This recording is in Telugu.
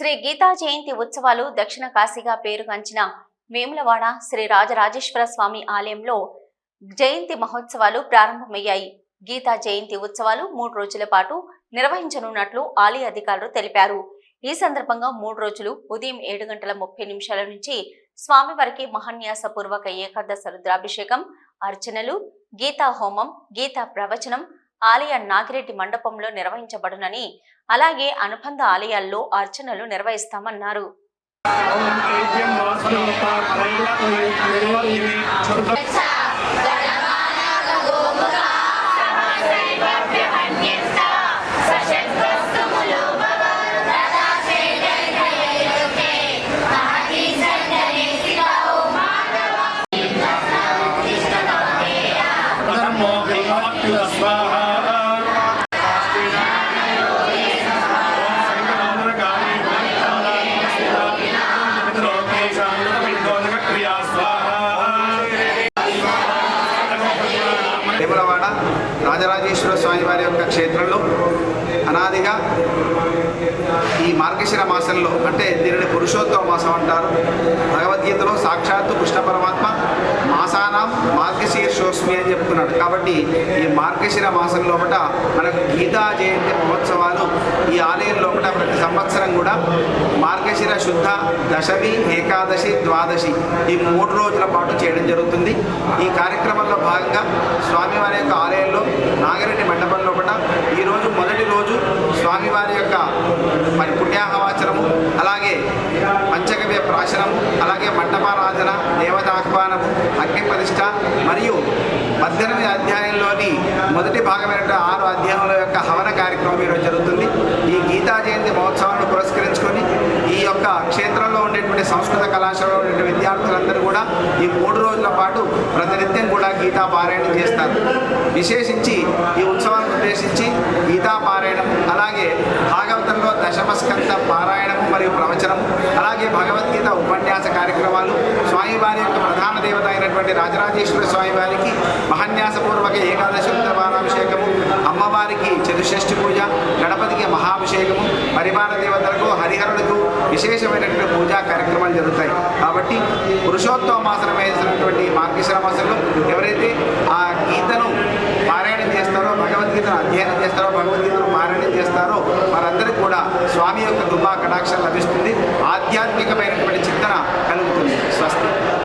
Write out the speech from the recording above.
శ్రీ గీతా జయంతి ఉత్సవాలు దక్షిణ కాశీగా పేరుగాంచిన వేములవాడ శ్రీ రాజరాజేశ్వర స్వామి ఆలయంలో జయంతి మహోత్సవాలు ప్రారంభమయ్యాయి. గీతా జయంతి ఉత్సవాలు మూడు రోజుల పాటు నిర్వహించనున్నట్లు ఆలయ అధికారులు తెలిపారు. ఈ సందర్భంగా మూడు రోజులు ఉదయం ఏడు గంటల ముప్పై నిమిషాల నుంచి స్వామివారికి మహాన్యాస పూర్వక ఏకాదశ రుద్రాభిషేకం అర్చనలు గీతా హోమం గీతా ప్రవచనం ఆలయ నాగిరెడ్డి మండపంలో నిర్వహించబడునని అలాగే అనుబంధ ఆలయాల్లో అర్చనలు నిర్వహిస్తామన్నారు. నమో రాజరాజేశ్వర స్వామి వారి యొక్క క్షేత్రంలో అనాదిగా ఈ మార్గశిర మాసంలో అంటే దీనిని పురుషోత్తమ మాసం అంటారు. భగవద్గీతలో సాక్షాత్తు కృష్ణ పరమాత్మ మాసానాం మార్గశీర్షోస్మి అని చెప్పుకున్నాడు. కాబట్టి ఈ మార్గశిర మాసం లోపల మనకు గీతా జయంతి మహోత్సవాలు ఈ ఆలయం లోపల ప్రతి సంవత్సరం కూడా మార్గశిర శుద్ధ దశమి ఏకాదశి ద్వాదశి ఈ మూడు రోజుల పాటు చేయడం జరుగుతుంది. ఈ కార్యక్రమంలో భాగంగా స్వామివారి యొక్క ఆలయంలో నాగరెడ్డి మండపం లోపల ఈరోజు మొదటి రోజు స్వామివారి యొక్క మరి పుణ్యాహవాచనము అలాగే పంచగవ్య ప్రాశనము అలాగే మండపారాధన దేవతాహ్వానము అగ్ని మరియు పద్దెనిమిది అధ్యాయంలోని మొదటి భాగమైన ఆరు అధ్యాయంలో యొక్క హవన కార్యక్రమం ఈరోజు జరుగుతుంది. ఈ గీతా జయంతి మహోత్సవాన్ని పురస్కరించుకొని ఈ యొక్క క్షేత్రంలో ఉండేటువంటి సంస్కృత కళాశాలలో ఉండే విద్యార్థులందరూ కూడా ఈ మూడు రోజుల పాటు ప్రతినిత్యం కూడా గీతా పారాయణం చేస్తారు. విశేషించి ఈ ఉత్సవాన్ని ఉద్దేశించి గీతా పారాయణం అలాగే భాగవతంలో దశమస్కంద పారాయణము మరియు ప్రవచనం అలాగే భగవద్గీత ఉపన్యాస కార్యక్రమాలు స్వామివారి యొక్క ప్రధాన దేవత అయినటువంటి రాజరాజేశ్వర స్వామి వారికి మహాన్యాసపూర్వక ఏకాదశి ఉత్తరాభిషేకము అమ్మవారికి చతుషష్ఠి పూజ గణపతికి మహాభిషేకము పరిమాణ దేవతలకు హరిహరులకు విశేషమైనటువంటి పూజా కార్యక్రమాలు జరుగుతాయి. కాబట్టి పురుషోత్తమ మాసనం వేసినటువంటి మార్గశిర మాసంలో ఎవరైతే ఆ గీతను పారాయణం చేస్తారో భగవద్గీతను అధ్యయనం చేస్తారో భగవద్గీతను పారాయణం చేస్తారో వారందరికీ కూడా స్వామి యొక్క కృపా కటాక్షం లభిస్తుంది. ఆధ్యాత్మికమైనటువంటి చింతన కలుగుతుంది. స్వస్తి.